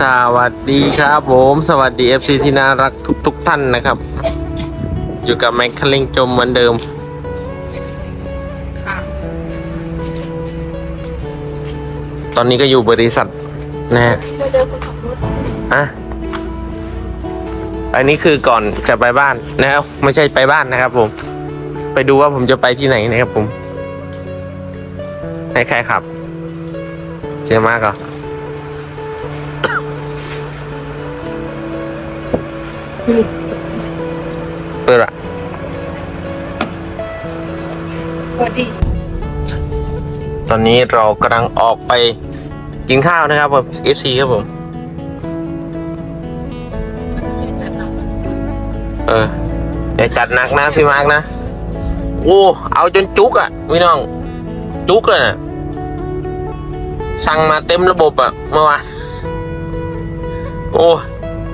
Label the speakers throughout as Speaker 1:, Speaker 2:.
Speaker 1: สวัสดีครับผม สวัสดี FC ที่น่ารักทุกทุกๆท่านนะครับ อยู่กับแม็กคลิงจมเหมือนเดิม ตอนนี้ก็อยู่บริษัทนะฮะอะอันนี้คือก่อนจะไปบ้านนะครับไม่ใช่ไปบ้านนะครับผม ไปดูว่าผมจะไปที่ไหนนะครับผมให้ใครขับ เสียมากเหรอ เปิดอะ
Speaker 2: สวัสดี
Speaker 1: ตอนนี้เรากำลังออกไปกินข้าวนะครับผม FC ครับผม เอออย่าจัดหนักนะพี่มาร์กนะ โอ้ เอาจนจุกอะ่ะพี่น้อง จุกเลยนะสั่งมาเต็มระบบอะ่ะเมื่อวานโอ้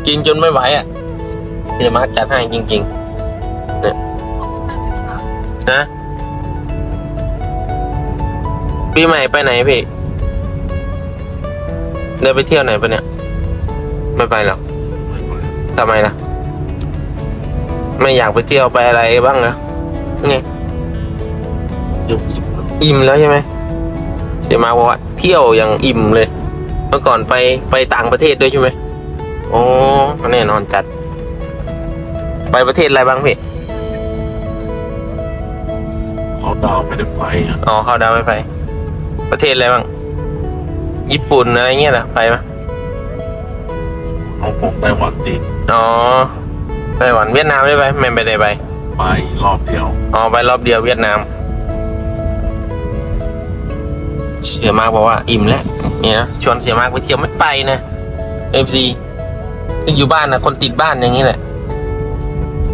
Speaker 1: กินจนไม่ไหวอะ่ะ พี่มาร์กจัดให้จริงๆเนี่ยนะปีใหม่ไปไหนพี่เดินไปเที่ยวไหนปะเนี่ย ไม่ไปหรอกทำไมล่ะ ไม่อยากไปเที่ยวไปอะไรบ้างเหรอไง
Speaker 3: ยกอิ่มแล้ว
Speaker 1: อิ่มแล้วใช่ไหมเสียมาบอกว่าเที่ยวอย่างอิ่มเลย เมื่อก่อนไปไปต่างประเทศด้วยใช่ไหมโอ้แน่นอนจัด ไปประเทศอะไรบ้างพี่
Speaker 3: เขาดาวไม่ได้ไปอะ
Speaker 1: อ๋อเข้าดาวไม่ไป ประเทศอะไรบ้าง ญี่ปุ่นอะไรเงี้ยเหรอไปไหม
Speaker 3: ฮ่องกงไต้หวันจีน
Speaker 1: อ๋อไต้หวันเวียดนามได้ไปไม่ไปได้ไป
Speaker 3: ไปรอบเดียว
Speaker 1: อ๋อไปรอบเดียวเวียดนาม เสียมากบอกว่าอิ่มแล้วเนี่ยนะชวนเสียมากไปเที่ยวไม่ไปนะเอฟซีคืออยู่บ้านนะคนติดบ้านอย่างนี้แหละ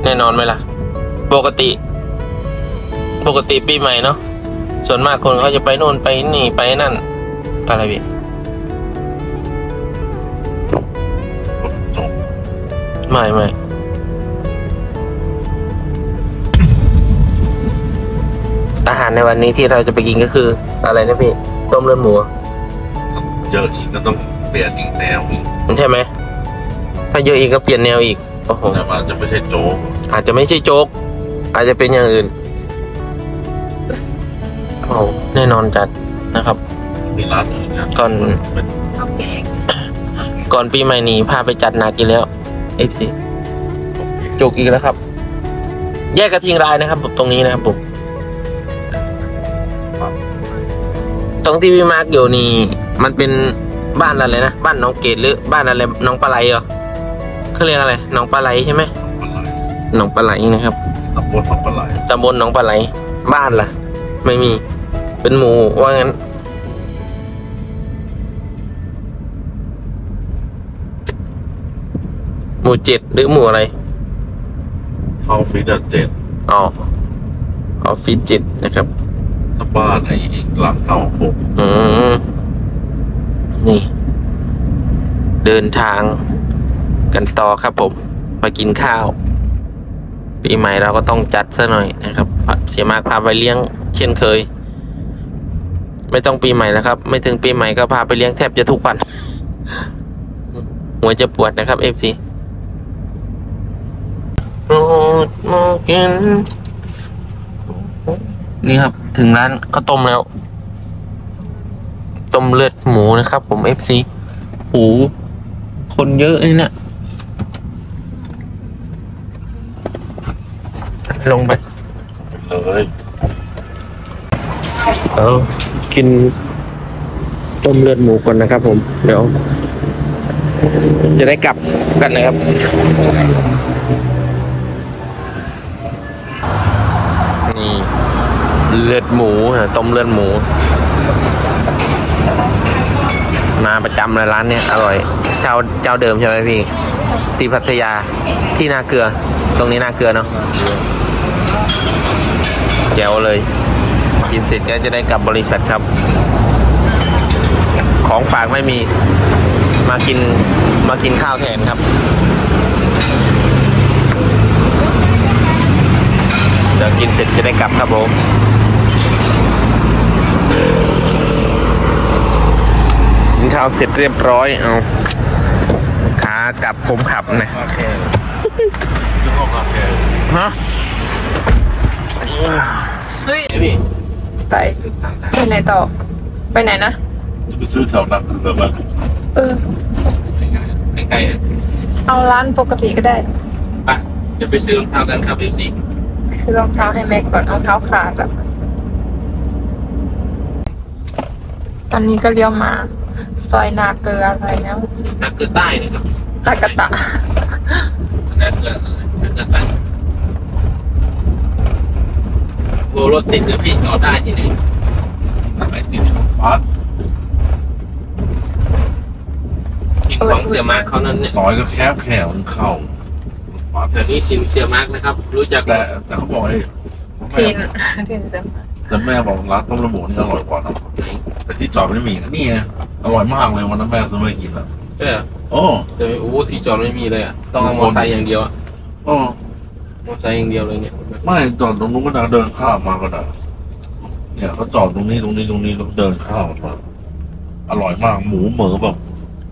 Speaker 1: แน่นอนไหมล่ะ ปกติ ปกติปีใหม่เนาะส่วนมากคนเขาจะไปโน่นไปนี่ไปนั่น อะไรพี่
Speaker 3: จบ
Speaker 1: ไม่ไม่อาหารในวันนี้ที่เราจะไปกินก็คือ อะไรนะพี่ ต้มเลือดหมู
Speaker 3: เยอะอีกก็ต้องเปลี่ยนอีกแนวอีก
Speaker 1: ใช่ไหม ถ้าเยอะอีกก็เปลี่ยนแนวอีกโอ้โห
Speaker 3: แต่ว่าจะไม่ใช่โจ๊ก
Speaker 1: อาจจะไม่ใช่โจ๊ก อาจจะเป็นอย่างอื่นโอ้โหแน่นอนจัดนะครับ
Speaker 3: มีร้านอื่นนะ
Speaker 1: ก่อน
Speaker 3: เป็น
Speaker 2: ข้าวแกง
Speaker 1: ก่อนปีใหม่นี้พาไปจัดหนักอีกแล้ว FC
Speaker 3: โอเค
Speaker 1: จุกอีกแล้วครับ แยกกระทิงรายนะครับผมตรงนี้นะครับผมตรงที่พี่มาร์กอยู่นี่มันเป็นบ้านอะไรนะบ้านน้องเกดหรือบ้านอะไรน้องปลาไหลเหรอเขาเรียกอะไรน้องปลาไหลใช่ไหม
Speaker 3: ปลาไหล
Speaker 1: น้องปลาไหลนะครับ
Speaker 3: ตำบลของปลาไหล
Speaker 1: ตำบลหนองปลาไหล บ้านล่ะ ไม่มี เป็นหมูว่างั้น หมู่เจ็ดหรือหมู่อะไร
Speaker 3: ทองฟิตอะเจ็ด
Speaker 1: อ๋อออฟฟิศเจ็ดนะครับ
Speaker 3: ถ้าบ้านไอ้อีกหลังเก่าหก
Speaker 1: อืมนี่ เดินทางกันต่อครับผมมากินข้าว ปีใหม่เราก็ต้องจัดซะหน่อยนะครับเสียมากพาไปเลี้ยงเช่นเคย ไม่ต้องปีใหม่แล้วครับ ไม่ถึงปีใหม่ก็พาไปเลี้ยงแทบจะทุกวันหัวจะปวดนะครับเอฟซีนี่ครับถึงร้านข้าวต้มแล้ว ต้มเลือดหมูนะครับ ผมเอฟซีหูคนเยอะเลยเนี่ย ลงไป
Speaker 3: เลย
Speaker 1: เอากินต้มเลือดหมูก่อนนะครับผม เดี๋ยว จะได้กลับกันนะครับ นี่ เลือดหมูฮะต้มเลือดหมู มาประจำเลยร้านเนี้ยอร่อยเจ้าเจ้าเดิมใช่ไหมพี่ ที่พัทยาที่นาเกลือ ตรงนี้นาเกลือเนาะ แจ๋วเลย กินเสร็จก็จะได้กลับบริษัทครับ ของฝากไม่มีมากินมากินข้าวแทนครับ เดี๋ยวกินเสร็จจะได้กลับครับผมกินข้าวเสร็จเรียบร้อยเอาากลับผมขับนะ
Speaker 3: คาแคร์เจ้าของคาแคร์
Speaker 1: ฮะ
Speaker 2: เฮ้ย
Speaker 1: พี่
Speaker 2: ไปไปไหนต่อ ไปไหนนะ
Speaker 3: จะไปซื้อแถวนั้นคือแบบว่า
Speaker 2: เออ
Speaker 1: ใกล้ๆ
Speaker 2: เอาร้านปกติก็ได้
Speaker 1: ไปจะไปซื้อรองเท้ากันครับเอฟซี
Speaker 2: ไปซื้อรองเท้าให้แม็กก่อนรองเท้าขาดอะตอนนี้ก็เลี้ยวมา ซอยนาเกลืออะไรนะ
Speaker 1: นักเกิดใต้นะครับ
Speaker 2: ตากะตะ
Speaker 1: นักเกิดอะไรนักเกิดใต้ โอ้รถติดนะพี่จอดได้ที่ไหน
Speaker 3: ไอติมบัส
Speaker 1: กินของเสียมาร์คเขานั้นเนี่ย
Speaker 3: ซอยก็แคบแคบมันเข้าบัส
Speaker 1: แถวนี้ชินเสียมาร์คนะครับ รู้จัก
Speaker 3: แต่แต่เขาบอกไอ้
Speaker 2: ทิ
Speaker 3: แม่
Speaker 2: นทินเสม
Speaker 3: แต่แม่บอกร้านต้มระหมูนี่อร่อยกว่านะแต่ที่จอดไม่มีนี่ไงอร่อยมากเลยวันนั้นแม่ซื้อมาให้กินอะ
Speaker 1: เออ
Speaker 3: โอ้
Speaker 1: แต่โอ้ที่จอดไม่มีเลยอะต้องเอามอเตอร์ไซค์อย่างเดียวอะ
Speaker 3: โอ้
Speaker 1: มอเตอร์ไซค์อย่างเดียวเลยเนี่ย
Speaker 3: ไม่จอดตรงนู้นก็ได้เดินข้ามมาก็ได้เนี่ยเขาจอดตรงนี้ตรงนี้ตรงนี้แล้วเดินข้ามมาอร่อยมากหมูเหมือแบบ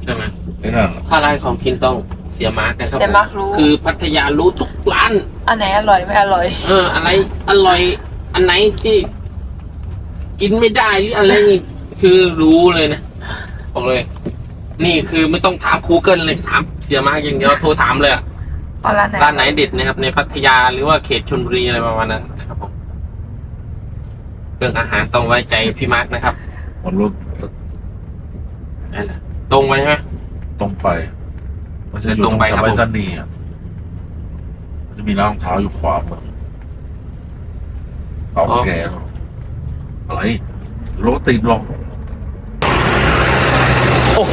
Speaker 1: ใช่ไหม
Speaker 3: ไอ้นั่น
Speaker 1: ถ้าร้านของกินต้องเสียมาร์คนะครับ
Speaker 2: เสียมากรู้
Speaker 1: คือพัทยารู้ทุกร้าน
Speaker 2: อันไหนอร่อยไม่อร่อย
Speaker 1: เออ อะไรอร่อย อันไหนที่ กินไม่ได้หรืออะไรนี่คือรู้เลยนะบอกเลย นี่คือไม่ต้องถามคูเกิลเลยถามเสียมากอย่างเดียวโทรถามเลยอะ
Speaker 2: เอาร้านไหน
Speaker 1: ร้านไหนเด็ดนะครับ ในพัทยาหรือว่าเขตชลบุรีอะไรประมาณนั้นนะครับผมเรื่องอาหารต้องไว้ใจพี่มาร์กนะครับ
Speaker 3: มันรถ
Speaker 1: นั่นแหละตรงไปใช่ไหม
Speaker 3: ตรงไป มันจะอยู่
Speaker 1: ต
Speaker 3: ต
Speaker 1: ร
Speaker 3: รงง
Speaker 1: ไปครับ
Speaker 3: ไปสนีย์อะมันจะมีร้านรองเท้าอยู่ขวามือเอาแกเนอะอะไรรถติดหรอก
Speaker 1: โอ้โห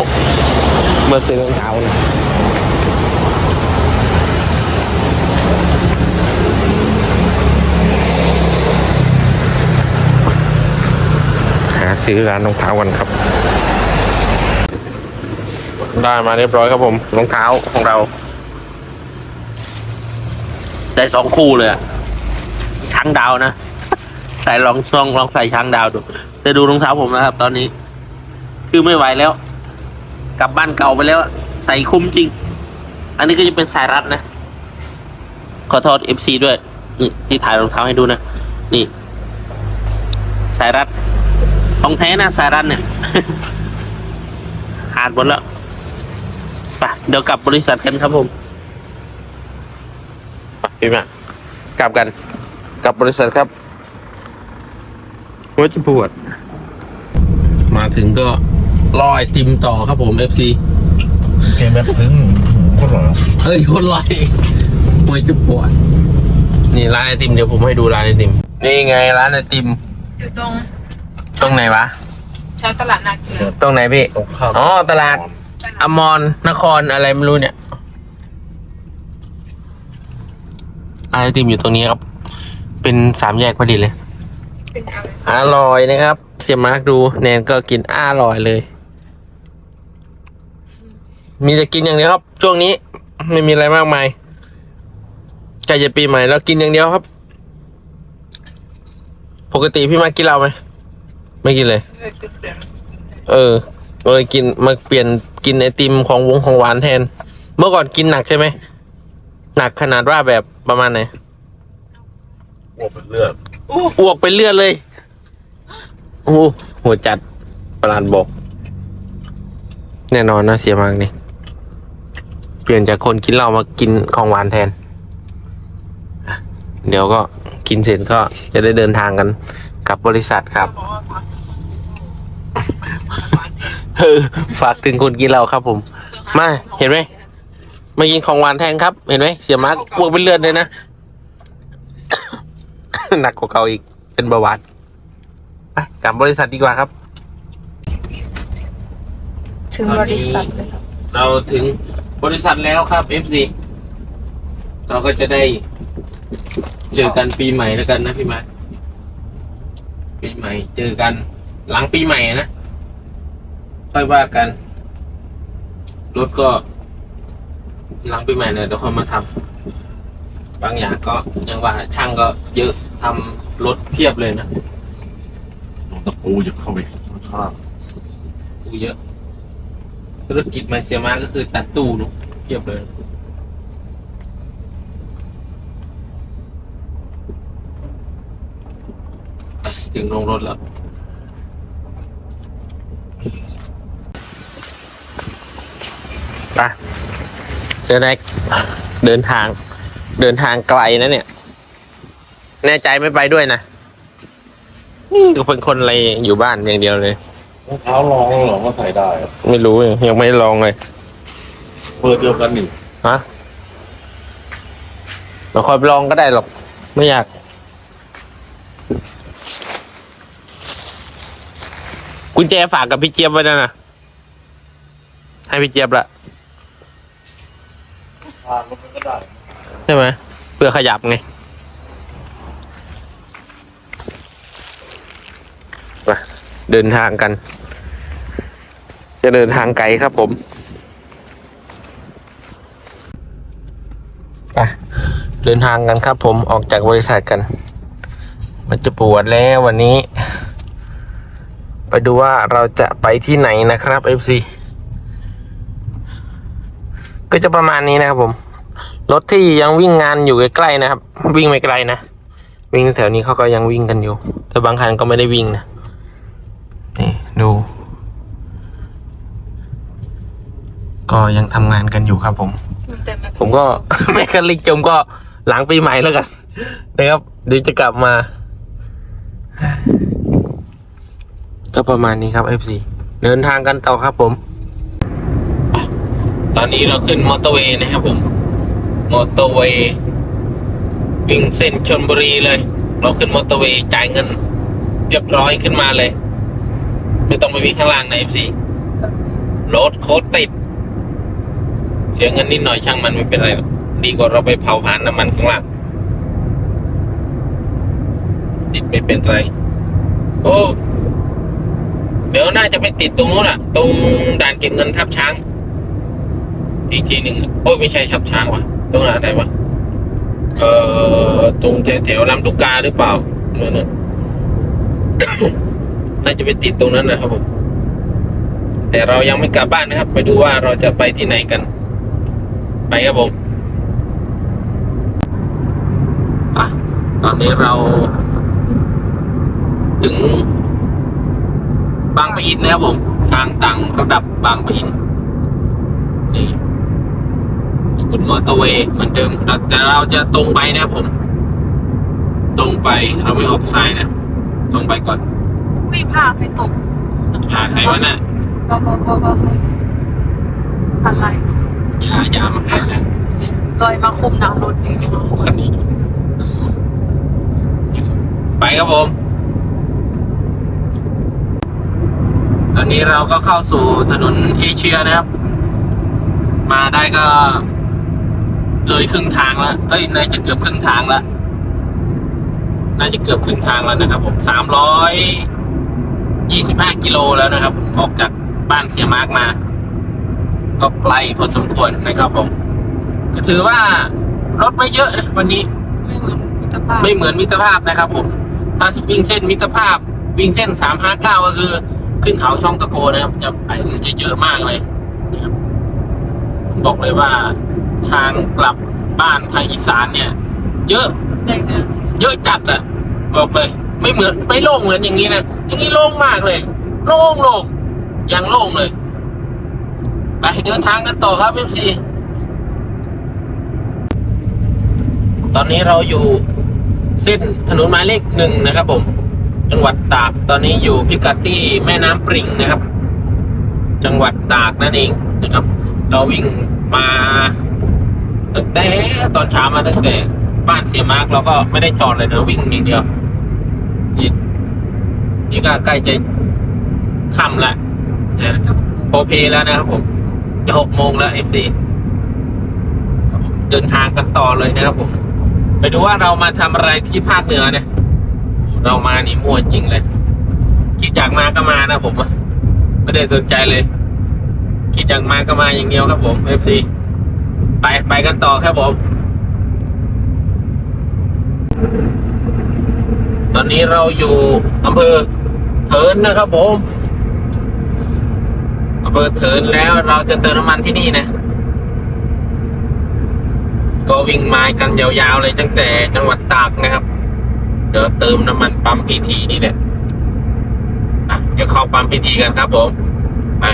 Speaker 1: เมื่อซื้อรองเท้านะห ซื้อร้านรองเท้ากันครับ ได้มาเรียบร้อยครับผมรองเท้าของเรา ได้สองคู่เลยอะช้างดาวนะใส่ลองซองลองใส่ช้างดาวดูแต่ดูรองเท้าผมนะครับ ตอนนี้ คือไม่ไหวแล้ว กลับบ้านเก่าไปแล้ว ใส่คุ้มจริง อันนี้ก็จะเป็นสายรัดนะ ขอโทษเอฟซีด้วยนี่ที่ถ่ายรองเท้าให้ดูนะ นี่ สายรัด ของแท้นะสายรัดเนี่ยขาดหมดแล้วไปเดี๋ยวกลับบริษัทกันครับผมไปพี่มากลับกัน กลับบริษัทครับหัวจะปวด มาถึงก็รอไอติมต่อครับผม FC
Speaker 3: เกมแบบถึงก็หรอ
Speaker 1: เอ้ยคนรอเองหัวจะปวด นี่ร้านไอติมเดี๋ยวผมให้ดูร้านไอติม นี่ไงร้านไอติม
Speaker 2: อยู่ตรง
Speaker 1: ตรงไหนวะ
Speaker 2: ชาวตลาดนาเกลือ
Speaker 1: ตรงไหนพี่
Speaker 3: ตรงข้าม
Speaker 1: อ๋อ ตลาดอมรนครอะไรไม่รู้เนี่ยร้านไอติมอยู่ตรงนี้ครับ เป็นสามแยกพอดีเลย
Speaker 2: เป็นอะไร
Speaker 1: อร่อยนะครับ เสียมาร์กดูแนนก็กินอร่อยเลย มีแต่กินอย่างเดียวครับ ช่วงนี้ ไม่มีอะไรมากมายใกล้จะปีใหม่แล้วกินอย่างเดียวครับ ปกติพี่มาร์คกินเหล้าไหม ไม่กินเลย
Speaker 2: เออจุดเด่น
Speaker 1: เออเลยกินมาเปลี่ยนกินไอติมของวงของหวานแทน เมื่อก่อนกินหนักใช่ไหม หนักขนาดว่าแบบประมาณไหน
Speaker 3: โอ้เป็นเลือด
Speaker 1: อ้วกเป็นเลือดเลย โอ้โหหัวจัดประหลาดบอก แน่นอนนะเสียมากนี่ เปลี่ยนจากคนกินเหล้ามากินของหวานแทน เดี๋ยวก็กินเสร็จก็จะได้เดินทางกันกลับบริษัทครับ
Speaker 2: บอกว่าพัก
Speaker 1: เออฝากถึงคนกินเหล้าครับ ผม มาเห็นไหมมากินของหวานแทนครับ เห็นไหมเสียมาร์กอ้วกเป็นเลือดเลยนะ หนักกว่าเก่าอีก เป็นเบาหวานไปกลับบริษัทดีกว่าครับ
Speaker 2: ถึงบริษัทเลย
Speaker 1: เราถึงบริษัทแล้วครับ FC เราก็จะได้เจอกันปีใหม่แล้วกันนะพี่มาร์คปีใหม่เจอกันหลังปีใหม่นะ ค่อยว่ากัน รถก็หลังปีใหม่เนี่ยเดี๋ยวค่อยมาทำบางอย่างก็ยังว่าช่างก็เยอะทำรถเพียบเลยนะ
Speaker 3: ลงตะปูจะเข้าไปข้าง
Speaker 1: ตู้เยอะ ธุรกิจมาเซียมาก็คือตัดตู้เนอะ
Speaker 3: ๆ
Speaker 1: ทียบเลย ถึงลงรถแล้ว ไปเดินไหนเดินทาง เดินทางไกลนะเนี่ย แน่ใจไม่ไปด้วยนะนี่ก็เป็นคนอะไรอยู่บ้านอย่างเดียวเลย
Speaker 3: รองเท้าลองแล้วเหรอว่าใส่ได้อะ
Speaker 1: ไม่รู้ยังไม่ได้ลองเลย
Speaker 3: เบอร์เดียวกันนี่
Speaker 1: ฮะเราคอยไปลองก็ได้หรอก ไม่อยาก กุญแจฝากกับพี่เจี๊ยบไว้นะนะให้พี่เจี๊ยบละ
Speaker 3: ทางมันก็ได้
Speaker 1: ใช่ไหมเพื่อขยับไงไปเดินทางกัน จะเดินทางไกลครับผมไปเดินทางกันครับผมออกจากบริษัทกัน มันจะปวดแล้ววันนี้ ไปดูว่าเราจะไปที่ไหนนะครับ FC ก็จะประมาณนี้นะครับผม รถที่ยังวิ่งงานอยู่ใกล้ๆนะครับ วิ่งไม่ไกลนะ วิ่งแถวนี้เขาก็ยังวิ่งกันอยู่ แต่บางคันก็ไม่ได้วิ่งนะ นี่ดู ก็ยังทำงานกันอยู่ครับผม
Speaker 2: แต่มัน
Speaker 1: ผมก็ แมคคาลิกจมก็หลังปีใหม่แล้วกันนะครับเดี๋ยวจะกลับมา ก็ประมาณนี้ครับ FC เดินทางกันต่อครับผมอะ ตอนนี้เราขึ้นมอเตอร์เวย์นะครับผม มอเตอร์เวย์วิ่งเส้นชนบุรีเลย เราขึ้นมอเตอร์เวย์จ่ายเงินเรียบร้อยขึ้นมาเลย ไม่ต้องไปวิ่งข้างล่างนะ FC รถโคตรติด เสียเงินนิดหน่อยช่างมันไม่เป็นไร ดีกว่าเราไปเผาผ่านน้ำมันข้างล่าง ติดไม่เป็นไร โอ้ เดี๋ยวน่าจะไปติดตรงนู้นอะ ตรงด่านเก็บเงินทับช้าง อีกทีหนึ่งโอ้ยไม่ใช่ทับช้างวะตรงไหนวะเอ่อตรงแถวแถวลำลูกกาหรือเปล่านั่นน่ะน่าจะไปติดตรงนั้นนะครับผมแต่เรายังไม่กลับบ้านนะครับ ไปดูว่าเราจะไปที่ไหนกัน ไปครับผมอะตอนนี้เรา ถึง บางปะอินนะครับผม ทางต่างระดับบางปะอินนี่ กุดมอเตอร์เวย์เหมือนเดิมแล้วแต่เราจะตรงไปนะครับผม ตรงไปเราไม่ออกซ้ายนะ ตรงไปก่อน
Speaker 2: วิภาพให้ตก
Speaker 1: หาใครวะน่ะ
Speaker 2: บ้าบ้าบ้าบ้าอะไร
Speaker 1: อย่าอย่ามาหาฉัน
Speaker 2: ลอยมาคุมน้ำรถนี่
Speaker 1: โอ้โหคันนี้ดูไปครับผม ตอนนี้เราก็เข้าสู่ถนนเอเชียนะครับ มาได้ก็ เลยครึ่งทางแล้วเอ้ยน่าจะเกือบครึ่งทางแล้วน่าจะเกือบครึ่งทางแล้วนะครับ ผมสามร้อยยี่สิบห้ากิโลแล้วนะครับ ออกจากบ้านเสียมาร์กมา ก็ไกลพอสมควรนะครับผมก็ถือว่ารถไม่เยอะนะวันนี้
Speaker 2: ไม่เหมือนมิตรภาพ
Speaker 1: ไม่เหมือนมิตรภาพนะครับ ผม ถ้าวิ่งเส้นมิตรภาพ วิ่งเส้นสามห้าเก้าก็คือ ขึ้นเขาช่องตะโกนะครับ จะไปมันจะเยอะมากเลยนะครับผมบอกเลยว่า ทางกลับบ้านทางอีสานเนี่ย เยอะ เยอะจัดอะบอกเลย ไม่เหมือนไม่โล่งเหมือนอย่างนี้นะอย่างนี้โล่งมากเลย โล่งโล่งยังโล่งเลย ไปเดินทางกันต่อครับเอฟซีตอนนี้เราอยู่เส้นถนนหมายเลขหนึ่งนะครับ ผม จังหวัดตากตอนนี้อยู่พิกัดที่แม่น้ำปริงนะครับ จังหวัดตากนั่นเองนะครับ เราวิ่งมา ตั้งแต่ตอนเช้ามาตั้งแต่บ้านเสียมาร์กเราก็ไม่ได้จอดเลยนะวิ่งอย่างเดียวนี่นี่ก็ใกล้จะค่ำละนะโอเพแล้วนะครับผม จะหกโมงแล้วเอฟซีเดินทางกันต่อเลยนะครับผม ไปดูว่าเรามาทำอะไรที่ภาคเหนือเนี่ย เรามานี่มั่วจริงเลย คิดอยากมาก็มานะผม ไม่ได้สนใจเลย คิดอยากมาก็มาอย่างเดียวครับผมเอฟซี ไปไปกันต่อครับผม ตอนนี้เราอยู่อำเภอเถินนะครับผมอำเภอเถินแล้วเราจะเติมน้ำมันที่นี่นะ ก็วิ่งมากันยาวๆเลยตั้งแต่จังหวัดตากนะครับ เดี๋ยวเติมน้ำมันปั๊มพีทีนี่แหละอะเดี๋ยวเข้าปั๊มพีทีกันครับผมไป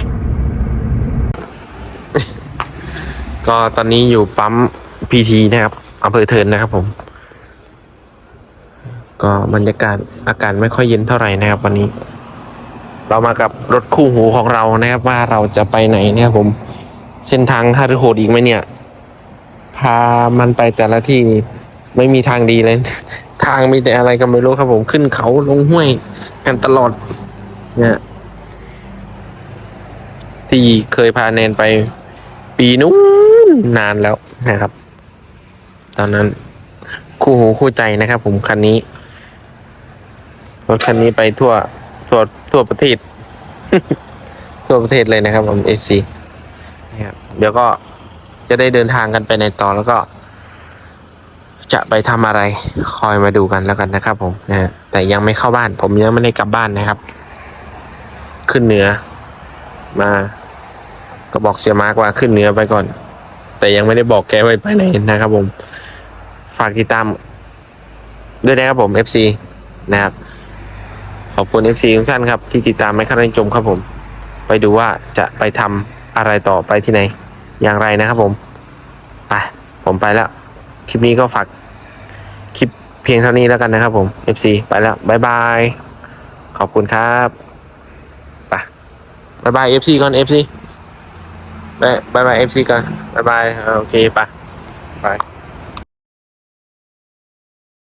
Speaker 1: ก็ตอนนี้อยู่ปั๊มพีทีนะครับอำเภอเทินนะครับผม ก็บรรยากาศอากาศไม่ค่อยเย็นเท่าไหร่นะครับ วันนี้ เรามากับรถคู่หูของเรานะครับ ว่าเราจะไปไหนนะครับผม เส้นทางฮารุโหดอีกไหมเนี่ย พามันไปแต่ละที่นี่ไม่มีทางดีเลย ทางมีแต่อะไรก็ไม่รู้ครับผมขึ้นเขาลงห้วยกันตลอด เนี่ยที่เคยพาแนนไป ปีนู้นนานแล้วนะครับ ตอนนั้น คู่หูคู่ใจนะครับ ผมคันนี้ รถคันนี้ไปทั่วทั่วทั่วประเทศ ทั่วประเทศเลยนะครับ ผม FC นะครับเดี๋ยวก็จะได้เดินทางกันไปในต่อแล้วก็ จะไปทำอะไรคอยมาดูกันแล้วกันนะครับ ผมนะฮะแต่ยังไม่เข้าบ้าน ผมยังไม่ได้กลับบ้านนะครับ ขึ้นเหนือมา ก็บอกเสียมาร์กว่าขึ้นเหนือไปก่อน แต่ยังไม่ได้บอกแกไว้ไปไหนนะครับผม ฝากติดตาม ด้วยนะครับผม FC นะครับ ขอบคุณ FC ทุกท่านครับ ที่ติดตามไม่คัดนิจมครับผม ไปดูว่าจะไปทำอะไรต่อไปที่ไหน อย่างไรนะครับผมไปผมไปแล้ว คลิปนี้ก็ฝากคลิปเพียงเท่านี้แล้วกันนะครับผม FC ไปแล้วบายบาย ขอบคุณครับไปบายบาย FC ก่อน FC บายบายบาย FC